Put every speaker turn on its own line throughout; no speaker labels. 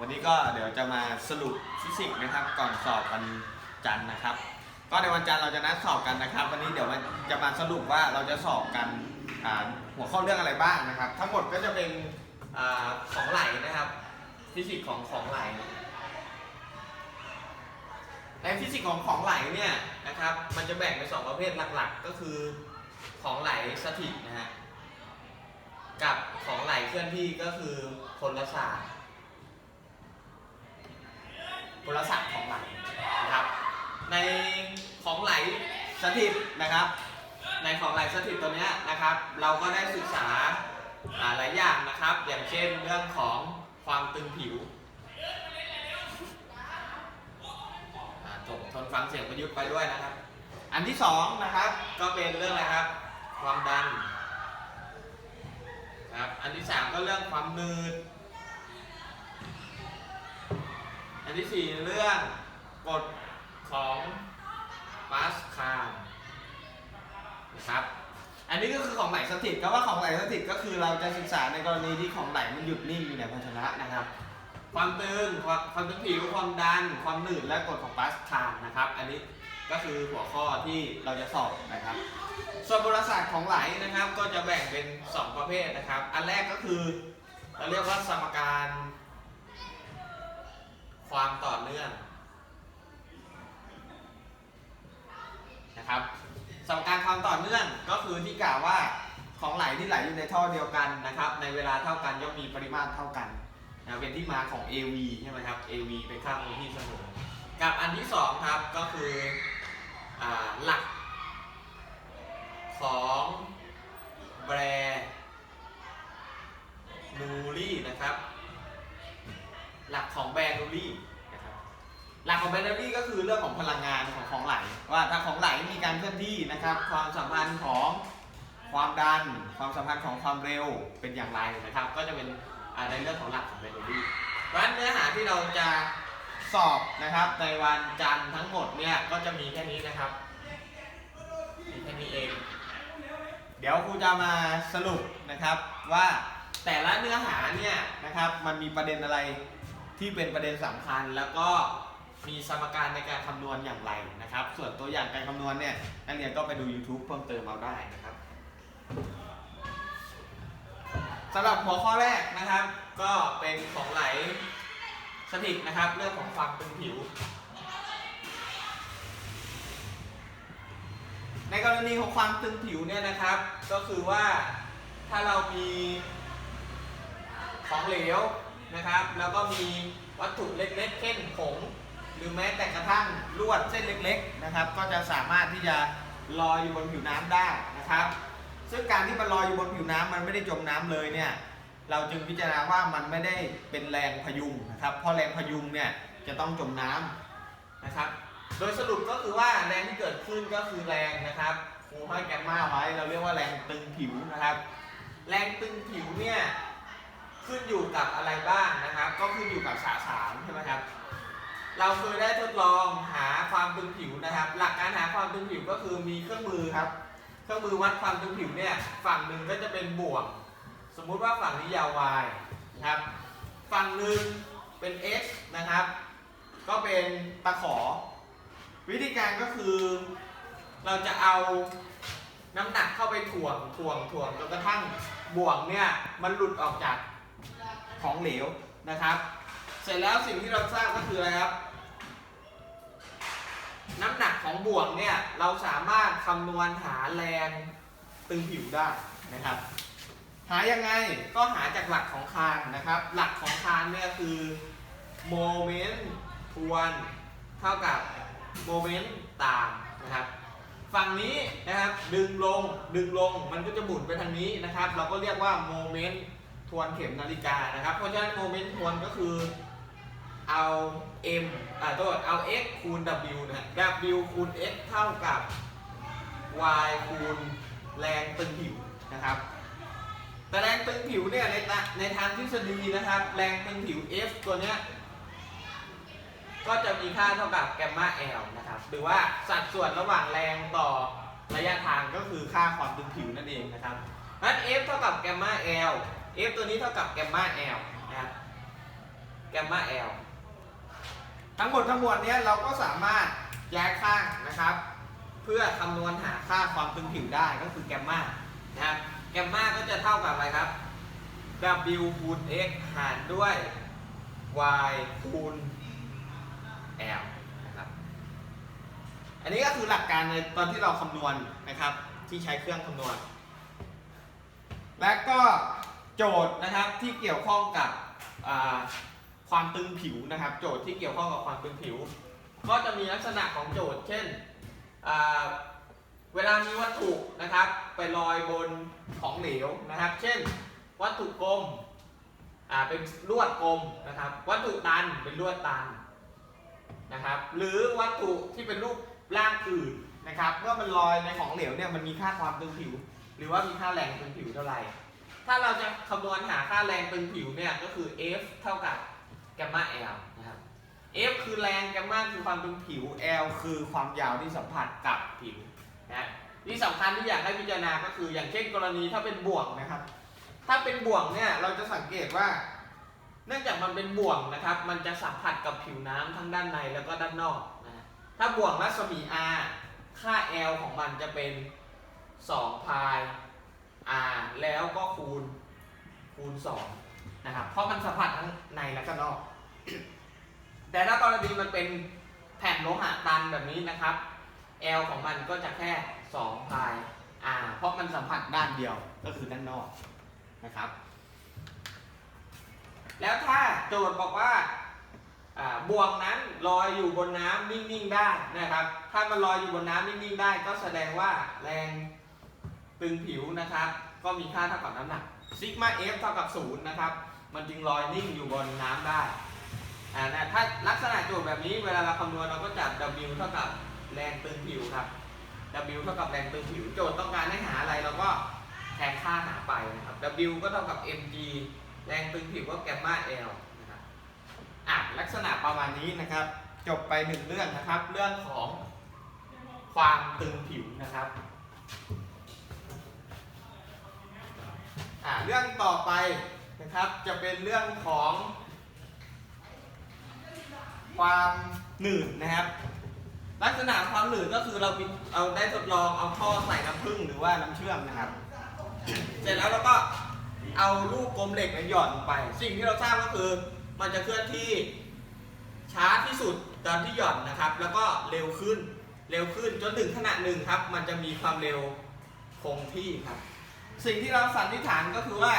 วันนี้ก็เดี๋ยวจะมาสรุปฟิสิกส์นะครับ ก่อนสอบวันจันทร์นะครับ ก็ในวันจันทร์เราจะนัดสอบกันนะครับ วันนี้เดี๋ยวจะมาสรุปว่าเราจะสอบกันหัวข้อเรื่องอะไรบ้างนะครับ ทั้งหมดก็จะเป็นอของไหลนะครับฟิสิกส์ของของไหลในฟิสิกส์ของของไหลเนี่ยนะครับ มันจะแบ่งเป็นสองประเภทหลักๆ ก็คือของไหลสถิตนะฮะกับของไหลเคลื่อนที่ก็คือพลศาสตร์ พลศาสตร์ของไหลนะครับ ในของไหลสถิตนะครับ ในของไหลสถิตตัวนี้นะครับ เราก็ได้ศึกษาหลายอย่างนะครับ อย่างเช่นเรื่องของความตึงผิวอ่าทนฟังเสียงประยุกต์ไปด้วยนะครับ อันที่สองนะครับก็เป็นเรื่องอะไรครับ ความดันครับ อันที่สามก็เรื่องความนืด อันที่สี่เรื่องกฎของปาสคาลนะครับ อันนี้ก็คือของไหลสถิตก็ว่าของไหลสถิตก็คือเราจะศึกษาในกรณีที่ของไหลมันหยุดนิ่งอยู่ในภาชนะนะครับ ความตึงความความตึงผิวความดัน ความหนืดและกฎของปาสคาลนะครับ อันนี้ก็คือหัวข้อที่เราจะสอบนะครับ ส่วนบรศาสตร์ของไหลนะครับก็จะแบ่งเป็น 2 ประเภทนะครับ อันแรกก็คือเราเรียกว่าสมการ ความต่อเนื่องนะครับสมการความต่อเนื่องก็คือที่กล่าวว่าของไหลที่ไหลอยู่ในท่อเดียวกันนะครับ ในเวลาเท่ากันย่อมมีปริมาตรเท่ากันนะเป็นที่มาของ AV ใช่ไหมครับ AV เป็นค่าคงที่เสมอกับอันที่สองครับก็คืออหลักของแบรนูรี่นะครับ หลักของแบรนูรี่นะครับหลักของแบรนูรี่ก็คือเรื่องของพลังงานของของไหลว่าถ้าของไหลมีการเคลื่อนที่นะครับ ความสัมพันธ์ของความดัน ความสัมพันธ์ของความเร็วเป็นอย่างไรนะครับ ก็จะเป็นในเรื่องของหลักของแบรนูรี่เพราะฉะนั้นเนื้อหาที่เราจะสอบนะครับในวันจันทร์ทั้งหมดเนี่ยก็จะมีแค่นี้นะครับมีแค่นี้เอง เดี๋ยวครูจะมาสรุปนะครับว่าแต่ละเนื้อหาเนี่ยนะครับมันมีประเด็นอะไร ที่เป็นประเด็นสำคัญแล้วก็มีสมการในการคำนวณอย่างไรนะครับ ส่วนตัวอย่างการคำนวณเนี่ยนักเรียนก็ไปดู YouTube เพิ่มเติมเอาได้นะครับสำหรับหัวข้อแรกนะครับ ก็เป็นของไหลสถิตนะครับ เรื่องของความตึงผิว ในกรณีของความตึงผิวเนี่ยนะครับ ก็คือว่าถ้าเรามีของเหลว นะครับ แล้วก็มีวัตถุเล็กๆเช่นผงหรือแม้แต่กระทั่งลวดเส้นเล็กๆนะครับ ก็จะสามารถที่จะลอยอยู่บนผิวน้ำได้นะครับ ซึ่งการที่มันลอยอยู่บนผิวน้ำมันไม่ได้จมน้ำเลยเนี่ยเราจึงพิจารณาว่ามันไม่ได้เป็นแรงพยุงนะครับ เพราะแรงพยุงเนี่ยจะต้องจมน้ำนะครับ โดยสรุปก็คือว่าแรงที่เกิดขึ้นก็คือแรงนะครับครูให้แกมมาไว้ เราเรียกว่าแรงตึงผิวนะครับ แรงตึงผิวเนี่ย ขึ้นอยู่กับอะไรบ้างนะครับ ก็ขึ้นอยู่กับสสารใช่ไหมครับ เราเคยได้ทดลองหาความตึงผิวนะครับ หลักการหาความตึงผิวก็คือมีเครื่องมือครับ เครื่องมือวัดความตึงผิวเนี่ยฝั่งหนึ่งก็จะเป็นบวก สมมุติว่าฝั่งนี้ยาว y นะครับฝั่งหนึ่งเป็น x นะครับ ก็เป็นตะขอ วิธีการก็คือเราจะเอาน้ำหนักเข้าไปถ่วงถ่วงถ่วงจนกระทั่งบ่วงเนี่ยมันหลุดออกจาก ของเหลวนะครับ เสร็จแล้วสิ่งที่เราทราบก็คืออะไรครับ น้ำหนักของบ่วงเนี่ยเราสามารถคำนวณหาแรงตึงผิวได้นะครับ หายังไงก็หาจากหลักของคานนะครับ หลักของคานเนี่ยคือโมเมนต์ทวนเท่ากับโมเมนต์ตามนะครับฝั่งนี้นะครับดึงลงดึงลงมันก็จะหมุนไปทางนี้นะครับ เราก็เรียกว่าโมเมนต์ ทวนเข็มนาฬิกานะครับ เพราะฉะนั้นโมเมนต์ทวนก็คือเอา m อ่าตัวเอา x คูณ w นะฮะ w คูณ x เท่ากับ y คูณแรงตึงผิวนะครับ แต่แรงตึงผิวเนี่ยในตะในทางทฤษฎีนะครับ แรงตึงผิว F ตัวเนี้ยก็จะมีค่าเท่ากับแกมมา L นะครับ หรือว่าสัดส่วนระหว่างแรงต่อระยะทางก็คือค่าความตึงผิวนั่นเองนะครับเพราะฉะนั้น F เท่ากับแกมมา L F ตัวนี้เท่ากับแกมมา L นะครับแกมมา L ทั้งหมดทั้งมวลเนี้ยเราก็สามารถย้ายข้างนะครับ เพื่อคำนวณหาค่าความตึงผิวได้ก็คือแกมมานะครับแกมมาก็จะเท่ากับอะไรครับ W คูณ x หารด้วย y คูณ L นะครับอันนี้ก็คือหลักการในตอนที่เราคำนวณนะครับ ที่ใช้เครื่องคำนวณ และก็ โจทย์นะครับที่เกี่ยวข้องกับความตึงผิวนะครับ โจทย์ที่เกี่ยวข้องกับความตึงผิว ก็จะมีลักษณะของโจทย์ เช่นเวลามีวัตถุนะครับ ไปลอยบนของเหลวนะครับ เช่น วัตถุกลมเป็นลวดกลมนะครับ วัตถุตันเป็นลวดตันนะครับ หรือวัตถุที่เป็นรูปร่างอื่นนะครับเมื่อมันลอยในของเหลวเนี่ยมันมีค่าความตึงผิว หรือว่ามีค่าแรงตึงผิวเท่าไหร่ ถ้าเราจะคำนวณหาค่าแรงตึงผิวเนี่ยก็คือ F เท่ากับแกมมา L นะครับ F คือแรงแกมมาคือความตึงผิว L คือความยาวที่สัมผัสกับผิวนะที่สำคัญที่อยากให้พิจารณาก็คืออย่างเช่นกรณีถ้าเป็นบ่วงนะครับ ถ้าเป็นบ่วงเนี่ยเราจะสังเกตว่า เนื่องจากมันเป็นบ่วงนะครับ มันจะสัมผัสกับผิวน้ำทั้งด้านในแล้วก็ด้านนอกนะฮะถ้าบ่วงรัศมี R ค่า L ของมันจะเป็น2พาย R แล้วก็คูณคูณ2นะครับเพราะมันสัมผัสทั้งในและก็นอก แต่ถ้ากรณีมันเป็นแผ่นโลหะตันแบบนี้นะครับ L ของมันก็จะแค่2พาย R เพราะมันสัมผัสด้านเดียวก็คือด้านนอกนะครับ แล้วถ้าโจทย์บอกว่าบ่วงนั้นลอยอยู่บนน้ำนิ่งๆได้นะครับ ถ้ามันลอยอยู่บนน้ำนิ่งๆได้ ก็แสดงว่าแรง ตึงผิวนะครับ ก็มีค่าเท่ากับน้ำหนักซิกมา F เท่ากับ0นะครับ มันจึงลอยนิ่งอยู่บนน้ำได้อ่านะถ้าลักษณะโจทย์แบบนี้เวลาเราคำนวณเราก็จับ W เท่ากับแรงตึงผิวครับ W เท่ากับแรงตึงผิว โจทย์ต้องการให้หาอะไรเราก็แทนค่าหาไปนะครับ W ก็เท่ากับ mg แรงตึงผิวก็แกมมา L นะครับอะลักษณะประมาณนี้นะครับ จบไปหนึ่งเรื่องนะครับ เรื่องของความตึงผิวนะครับ อะเรื่องต่อไปนะครับจะเป็นเรื่องของ ความหนืดนะครับ ลักษณะความหนืดก็คือเราเราได้ทดลองเอาท่อใส่น้ำผึ้งหรือว่าน้ำเชื่อมนะครับ เสร็จแล้วเราก็เอาลูกกลมเหล็กนี่ยหย่อนลงไป สิ่งที่เราทราบก็คือ มันจะเคลื่อนที่ช้าที่สุดตอนที่หย่อนนะครับ แล้วก็เร็วขึ้นเร็วขึ้นจนถึงขณะหนึ่งครับ มันจะมีความเร็วคงที่ครับ สิ่งที่เราสันนิษฐานก็คือว่า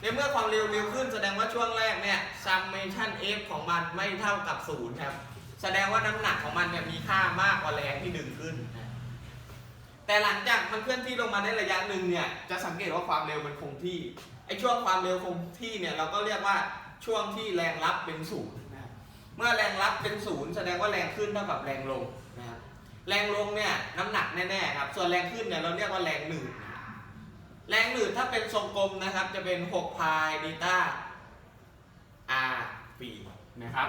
ในเมื่อความเร็วเร็วขึ้นแสดงว่าช่วงแรกเนี่ย summation f ของมันไม่เท่ากับศูนย์ครับ แสดงว่าน้ำหนักของมันเนี่ยมีค่ามากกว่าแรงที่ดึงขึ้น แต่หลังจากมันเคลื่อนที่ลงมาในระยะหนึ่งเนี่ย จะสังเกตว่าความเร็วมันคงที่ ไอ้ช่วงความเร็วคงที่เนี่ยเราก็เรียกว่าช่วงที่แรงรับเป็นศูนย์นะเมื่อแรงรับเป็นศูนย์แสดงว่าแรงขึ้นเท่ากับแรงลงนะครับ แรงลงเนี่ยน้ำหนักแน่ๆครับ ส่วนแรงขึ้นเนี่ยเราเรียกว่าแรงหนืดนะ แรงหนืดถ้าเป็นทรงกลมนะครับ จะเป็น6พายดีต้า r ปีนะครับ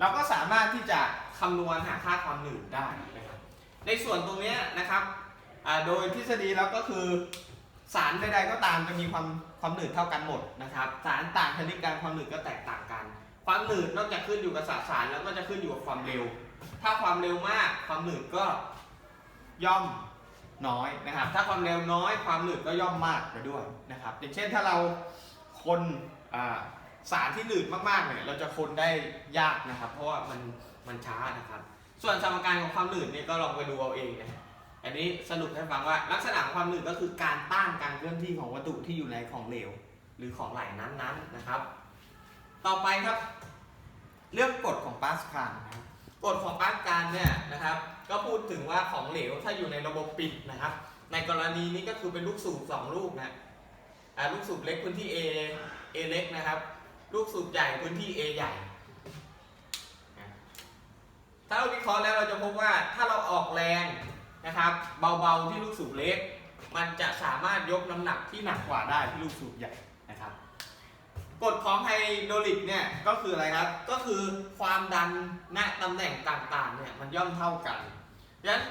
เราก็สามารถที่จะคำนวณหาค่าความหนืดได้นะครับ ในส่วนตรงนี้นะครับโดยทฤษฎีแล้วก็คือสารใดๆก็ตามจะมีความความหนืดเท่ากันหมดนะครับ สารต่างชนิดการความหนืดก็แตกต่างกัน ความหนืดนอกจากขึ้นอยู่กับสสารแล้วก็จะขึ้นอยู่กับความเร็ว ถ้าความเร็วมากความหนืดก็ย่อม น้อยนะครับ ถ้าความเร็วน้อยความหนืดก็ย่อมมากไปด้วยนะครับ อย่างเช่นถ้าเราคนสารที่หนืดมากๆเนี่ยเราจะคนได้ยากนะครับ เพราะว่ามันมันช้านะครับ ส่วนสมการของความหนืดเนี่ยก็ลองไปดูเอาเองนะอันนี้สรุปให้ฟังว่าลักษณะของความหนืดก็คือการต้านการเคลื่อนที่ของวัตถุที่อยู่ในของเหลว หรือของไหลนั้นๆนะครับ ต่อไปครับ เรื่องกฎของปาสคาลนะครับ กฎของปาสคาลเนี่ยนะครับ ก็พูดถึงว่าของเหลวถ้าอยู่ในระบบปิดนะครับ ในกรณีนี้ก็คือเป็นลูกสูบสองลูกนะลูกสูบเล็กพื้นที่ A A เล็กนะครับ ลูกสูบใหญ่พื้นที่ A ใหญ่ ถ้าเราวิเคราะห์แล้วเราจะพบว่าถ้าเราออกแรงนะครับเบาๆที่ลูกสูบเล็ก มันจะสามารถยกน้ำหนักที่หนักกว่าได้ที่ลูกสูบใหญ่นะครับ กฎของไฮโดรลิกเนี่ยก็คืออะไรครับ ก็คือความดันณตำแหน่งต่างๆเนี่ยมันย่อมเท่ากันดังนั้น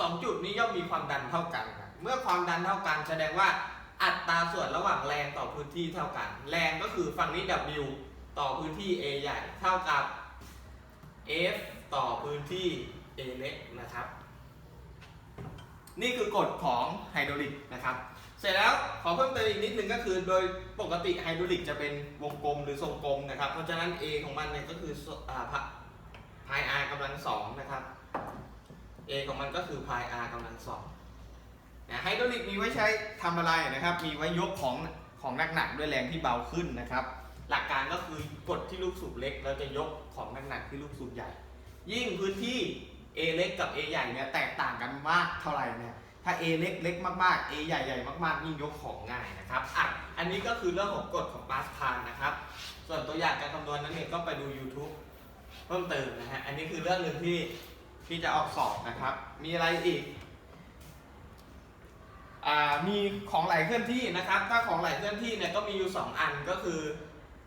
สองจุดนี้ย่อมมีความดันเท่ากัน เมื่อความดันเท่ากัน แสดงว่าอัตราส่วนระหว่างแรงต่อพื้นที่เท่ากัน แรงก็คือฝั่งนี้ W ต่อพื้นที่ A ใหญ่เท่ากับ F ต่อพื้นที่ A เล็กนะครับ นี่คือกฎของไฮดรอลิกนะครับ เสร็จแล้วขอเพิ่มเติมอีกนิดนึงก็คือ โดยปกติไฮดรอลิกจะเป็นวงกลมหรือทรงกลมนะครับ เพราะฉะนั้น A ของมันเนี่ยก็คืออ่าพาย r กำลังสองนะครับ A ของมันก็คือพาย r กำลังสองไฮดรอลิกมีไว้ใช้ทำอะไรนะครับ มีไว้ยกของของหนักๆด้วยแรงที่เบาขึ้นนะครับ หลักการก็คือกดที่ลูกสูบเล็กเราจะยกของหนักๆที่ลูกสูบใหญ่ ยิ่งพื้นที่ A เล็กกับ A ใหญ่เนี่ยแตกต่างกันมากเท่าไหร่เนี่ย ถ้า A เล็กเล็กมากๆ A ใหญ่ใหญ่มากๆยิ่งยกของง่ายนะครับอะอันนี้ก็คือเรื่องของกฎของปาสคาลนะครับ ส่วนตัวอย่างการคำนวณนั้นเนี่ยก็ไปดู YouTube เพิ่มเติมนะฮะอันนี้คือเรื่องหนึ่งที่ที่จะออกสอบนะครับ มีอะไรอีกอ่ามีของไหลเคลื่อนที่นะครับ ถ้าของไหลเคลื่อนที่เนี่ยก็มีอยู่ 2 อันก็คือ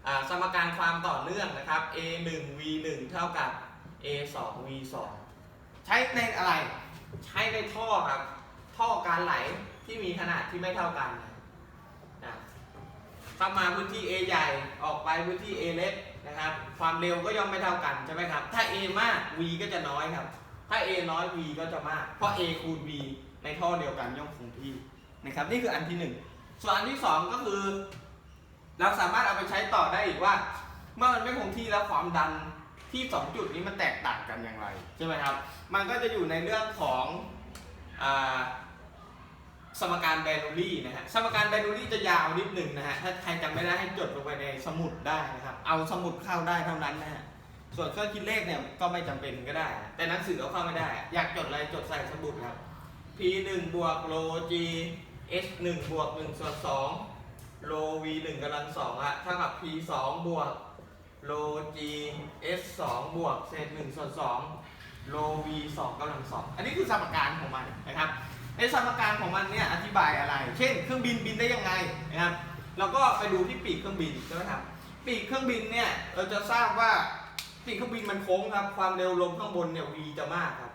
อ่าสมการความต่อเนื่องนะครับ a 1 v 1เท่ากับ a 2 v 2ใช้ในอะไร ใช้ในท่อครับ ท่อการไหลที่มีขนาดที่ไม่เท่ากันนะนะเข้ามาพื้นที่ A ใหญ่ออกไปพื้นที่ A เล็กนะครับ ความเร็วก็ย่อมไม่เท่ากันใช่ไหมครับ ถ้า A มาก V ก็จะน้อยครับ ถ้า A น้อย V ก็จะมาก เพราะ A คูณ V ในท่อเดียวกันย่อมคงที่นะครับ นี่คืออันที่หนึ่งส่วนอันที่สองก็คือ เราสามารถเอาไปใช้ต่อได้อีกว่า เมื่อมันไม่คงที่แล้วความดันที่สองจุดนี้มันแตกต่างกันอย่างไรใช่ไหมครับ มันก็จะอยู่ในเรื่องของอา สมการแบนูลี่นะฮะ สมการแบนูลี่จะยาวนิดหนึ่งนะฮะ ถ้าใครจำไม่ได้ให้จดลงไปในสมุดได้นะครับ เอาสมุดเข้าได้เท่านั้นนะฮะ ส่วนเครื่องคิดเลขเนี่ยก็ไม่จำเป็นก็ได้ แต่หนังสือเอาเข้าไม่ได้ อยากจดอะไรจดใส่สมุดครับ p 1บวกโล g h 1บวก1ส่วน2โล v 1กำลัง2อะเท่ากับ p 2บวกโล g h 2บวกเศษ1ส่วน2โล v 2กำลัง2อันนี้คือสมการของมันนะครับ ในสมการของมันเนี่ยอธิบายอะไร เช่น เครื่องบินบินได้ยังไงนะครับเราก็ไปดูที่ปีกเครื่องบินใช่ไหมครับ ปีกเครื่องบินเนี่ยเราจะทราบว่าปีกเครื่องบินมันโค้งครับ ความเร็วลมข้างบนเนี่ย v จะมากครับ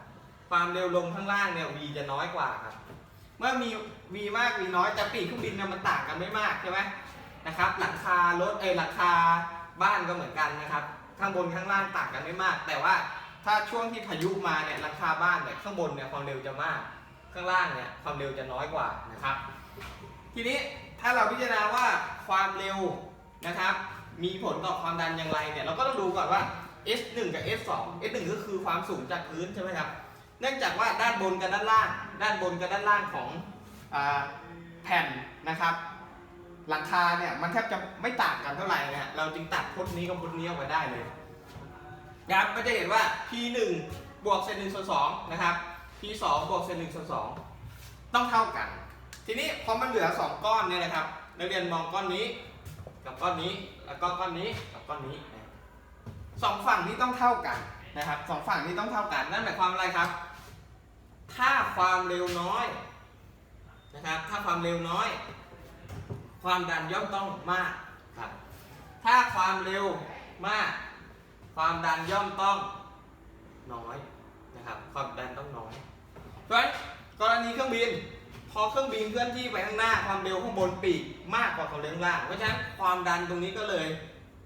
ความเร็วลมข้างล่างเนี่ย v จะน้อยกว่าครับ เมื่อมี v มาก v น้อยแต่ปีกเครื่องบินเนี่ยมันต่างกันไม่มากใช่ไหมนะครับ หลังคารถเอยหลังคาบ้านก็เหมือนกันนะครับ ข้างบนข้างล่างต่างกันไม่มาก แต่ว่าถ้าช่วงที่พายุมาเนี่ยหลังคาบ้านเนี่ยข้างบนเนี่ยความเร็วจะมาก ข้างล่างเนี่ยความเร็วจะน้อยกว่านะครับ ทีนี้ถ้าเราพิจารณาว่าความเร็วนะครับ มีผลต่อความดันอย่างไรเนี่ยเราก็ต้องดูก่อนว่า S1 กับ S2 S1 ก็คือความสูงจากพื้นใช่ไหมครับเนื่องจากว่าด้านบนกับด้านล่าง ด้านบนกับด้านล่างของอแผ่นนะครับ หลังคาเนี่ยมันแทบจะไม่ต่างกันเท่าไหร่นะฮะเราจึงตัดพจน์นี้กับพจน์นี้ออกมาได้เลยนะครับก็จะเห็นว่า P1 บวกเศษหนึ่งส่วนสองนะครับ P2 บวกเศษหนึ่งส่วนสองต้องเท่ากัน ทีนี้พอมันเหลือ 2 ก้อนเนี่ยนะครับนักเรียนมองก้อนนี้ กับก้อนนี้แล้วก็ก้อนนี้กับก้อนนี้สองฝั่งนี้ต้องเท่ากันนะครับสองฝั่งนี้ต้องเท่ากันนั่นหมายความอะไรครับ ถ้าความเร็วน้อยนะครับถ้าความเร็วน้อย ความดันย่อมต้องมากครับถ้าความเร็วมาก ความดันย่อมต้องน้อย นะครับ ความดันต้องน้อย เพราะฉะนั้นกรณีเครื่องบิน พอเครื่องบินเคลื่อนที่ไปข้างหน้าความเร็วข้างบนปีกมากกว่าความเร็วข้างล่าง เพราะฉะนั้นความดันตรงนี้ก็เลย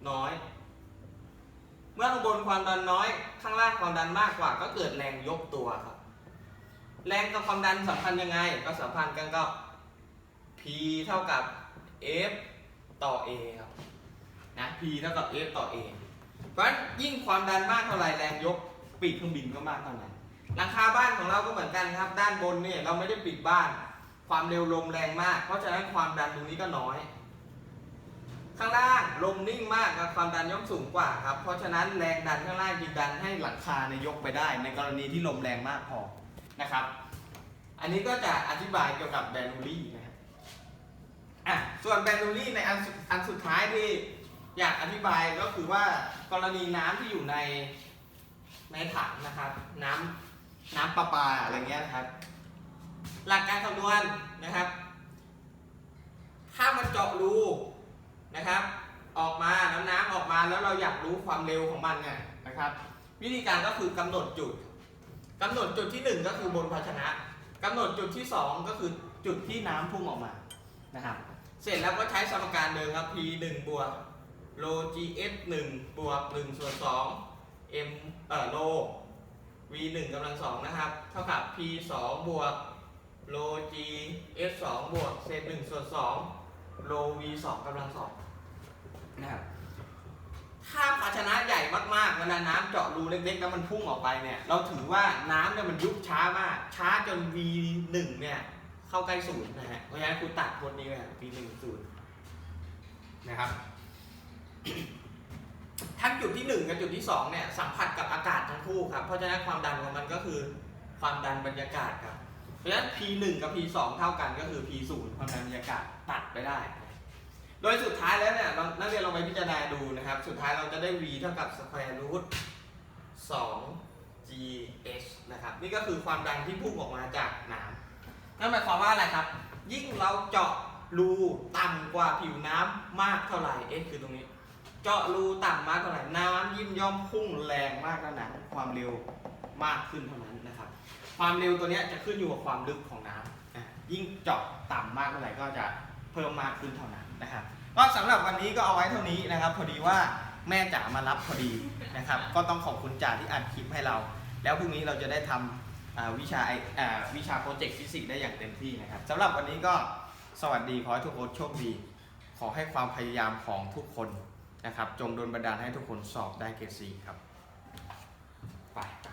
น้อย เมื่อข้างบนความดันน้อย ข้างล่างความดันมากกว่า ก็เกิดแรงยกตัวครับ แรงกับความดันสัมพันธ์ยังไง ก็สัมพันธ์กันกับ P เท่ากับ F ต่อ A ครับนะ P เท่ากับ F ต่อ A เพราะฉะนั้นยิ่งความดันมากเท่าไหร่แรงยก ปีกเครื่องบินก็มากเท่านั้นหลังคาบ้านของเราก็เหมือนกันครับ ด้านบนเนี่ยเราไม่ได้ปิดบ้าน ความเร็วลมแรงมาก เพราะฉะนั้นความดันตรงนี้ก็น้อย ข้างล่างลมนิ่งมากครับความดันย่อมสูงกว่าครับ เพราะฉะนั้นแรงดันข้างล่างจึงดันให้หลังคาเนี่ยยกไปได้ ในกรณีที่ลมแรงมากพอนะครับ อันนี้ก็จะอธิบายเกี่ยวกับแบนูลี่นะครับอะส่วนแบนูลี่ในอันสุดอันสุดท้ายที่อยากอธิบายก็คือว่ากรณีน้ำที่อยู่ใน ในถังนะครับ น้ำน้ำประปาอะไรเงี้ยนะครับ หลักการคำนวณนะครับ ถ้ามันเจาะรูนะครับ ออกมาน้ำน้ำออกมาแล้วเราอยากรู้ความเร็วของมันเนี่ยนะครับ วิธีการก็คือกำหนดจุดกำหนดจุดที่หนึ่งก็คือบนภาชนะกำหนดจุดที่สองก็คือจุดที่น้ำพุ่งออกมานะครับ เสร็จแล้วก็ใช้สมการเดิมครับ p 1บวกโล gs 1บวก1ส่วน2 m เอ่อโล v 1กำลังสองนะครับ เท่ากับ p 2บวกโล g s 2บวกเศษ1ส่วน2โล v 2กำลังสองนะครับถ้าภาชนะใหญ่มากๆเวลาน้ำเจาะรูเล็กๆแล้วมันพุ่งออกไปเนี่ย เราถือว่าน้ำเนี่ยมันยุบช้ามาก ช้าจน v 1เนี่ยเข้าใกล้ศูนย์นะฮะ เพราะฉะนั้นคุณตัดคนนี้ไป v 1ศูนย์นะครับ ทั้งจุดที่ 1 กับจุดที่2เนี่ยสัมผัสกับอากาศทั้งคู่ครับ เพราะฉะนั้นความดันของมันก็คือความดันบรรยากาศครับ เพราะฉะนั้น p 1 กับ p 2 เท่ากันก็คือ p 0 ความดันบรรยากาศตัดไปได้ โดยสุดท้ายแล้วเนี่ยเรานักเรียนลองไปพิจารณาดูนะครับ สุดท้ายเราจะได้ v เท่ากับ square root 2 gs นะครับ นี่ก็คือความดันที่พุ่งออกมาจากน้ำนั่นหมายความว่าอะไรครับ ยิ่งเราเจาะรูต่ำกว่าผิวน้ำมากเท่าไหร่ s คือตรงนี้ เจาะรูต่ำมากเท่าไหร่น้ำยิ่งย่อมพุ่งแรงมากเท่านั้นความเร็วมากขึ้นเท่านั้นนะครับ ความเร็วตัวนี้จะขึ้นอยู่กับความลึกของน้ำยิ่งเจาะต่ำมากเท่าไหร่ก็จะเพิ่มมากขึ้นเท่านั้นนะครับก็สำหรับวันนี้ก็เอาไว้เท่านี้นะครับ พอดีว่าแม่จ๋ามารับพอดีนะครับ ก็ต้องขอบคุณจ๋าที่อัดคลิปให้เรา แล้วพรุ่งนี้เราจะได้ทำอ่าวิชาไออ่าวิชาโปรเจกต์ฟิสิกส์ได้อย่างเต็มที่นะครับสำหรับวันนี้ก็สวัสดีขอให้ทุกคนโชคดี ขอให้ความพยายามของทุกคน นะครับจงโดนบันดาลให้ทุกคนสอบได้เกรดซีครับ